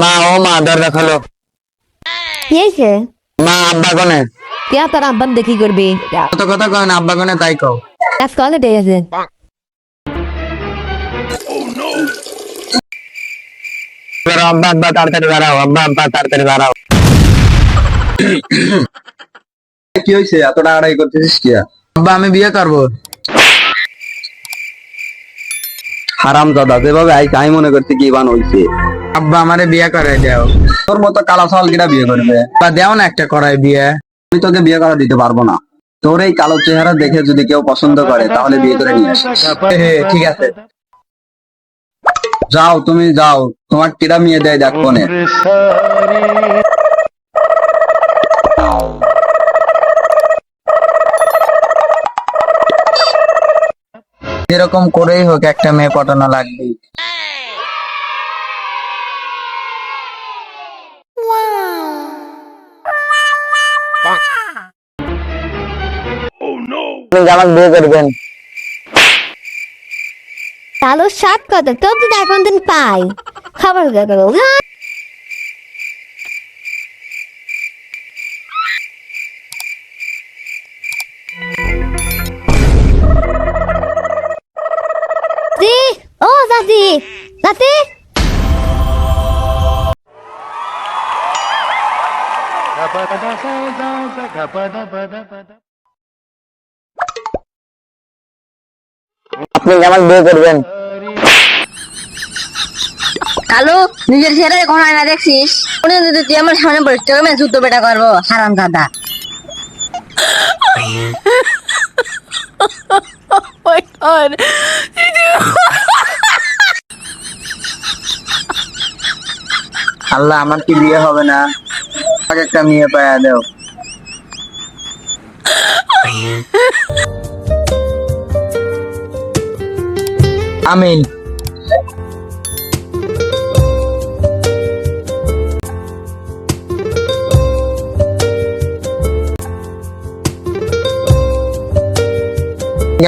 মা ও মা দরজা খোলো। কি হয়েছে মা আব্বা কোনে? কে তোর আব্বান দেখি করবি। কত কথা কয় না আব্বা কোনে তাই কও। আজ কলে ডে আছে। আব্বা আব্বা তাড়াতাড়ি দাঁড়াও আব্বা আব্বা তাড়াতাড়ি দাঁড়াও কি হয়েছে এত টাকাটাই করতেছিস কি আব্বা আমি বিয়ে করব। হারাম দাদা যেভাবে আইছে আমি মনে করছি কি বান হইছে। আব্বা আমারে বিয়ে করাই দাও। তোর মতো কালা সাল কিনা বিয়ে করবে? বা দেও না একটা করাই বিয়ে। আমি তোকে বিয়ে করা দিতে পারব না। তোর এই কালো চেহারা দেখে যদি কেউ পছন্দ করে তাহলে বিয়ে করে নিয়ে আসিস ঠিক আছে। যাও তুমি যাও। তোমার কিরা মেয়ে দেয় দেখ ফোনে এরকম করেই হোক একটা মেয়ে পটানো লাগবে। আমাকে বিয়ে করবেন। তাহলে সাত কথা তোর যদি এখন দিন পাই। খাবার ও দাদি দাদি আপনি আমাকে বিয়ে করবেন। কালু নিজের ছেলে কোনো আয়না দেখছিস? উনি যদি তুই আমার সামনে পড়িস তোকে আমি জুতো বেটা করব হারাম দাদা। আল্লাহ আমার কি বিয়ে হবে না? একটা মেয়ে পায়া দাও। আমিন।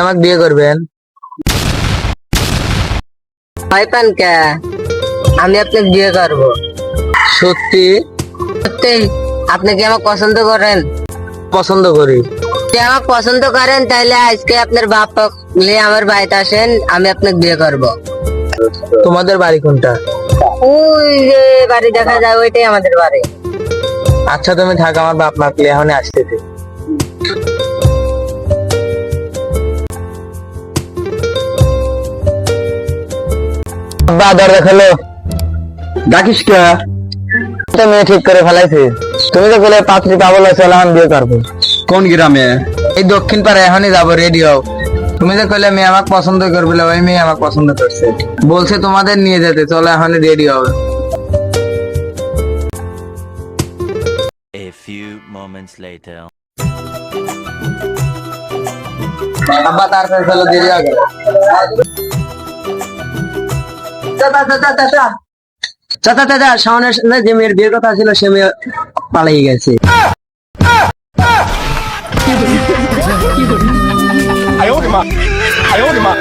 আমাকে বিয়ে করবেন? ভয় পান কে? আমি আপনাকে বিয়ে করব। সত্যি? সত্যি? আপনি কি আমাকে পছন্দ করেন? পছন্দ করি। যদি আমাকে পছন্দ করেন তাহলে আজকে আপনার বাপ নিয়ে আমার বাড়িতে আসেন আমি আপনাকে বিয়ে করব। তোমাদের বাড়ি কোনটা? ওই যে বাড়ি দেখা যায় ওইটাই আমাদের বাড়ি। আচ্ছা তুমি থাকো আমার বাপ এখন আসতেছে আব্বা দরজা খোলো। ডাকিস কে? তো মেয়ে ঠিক করে ফেলাইছে। তুমি তো বলে পাত্রী আমি বিয়ে করব। কোন গ্রামে? এই দক্ষিণ পাড়া এখনই যাব রেডি হও। তুমি তো কইলে মেয়ে আমাকে পছন্দ করবে ওই মেয়ে আমাকে পছন্দ করছে। বলছে তোমাদের নিয়ে যেতে চলো এখনই রেডি হবে A few moments later. আব্বা তাড়াতাড়ি চলো দেরি হবে। চাচা চাচা সামনে যে মেয়ের বিয়ের কথা ছিল সে মেয়ে পালিয়ে গেছে। 的妈！哎呦我的妈！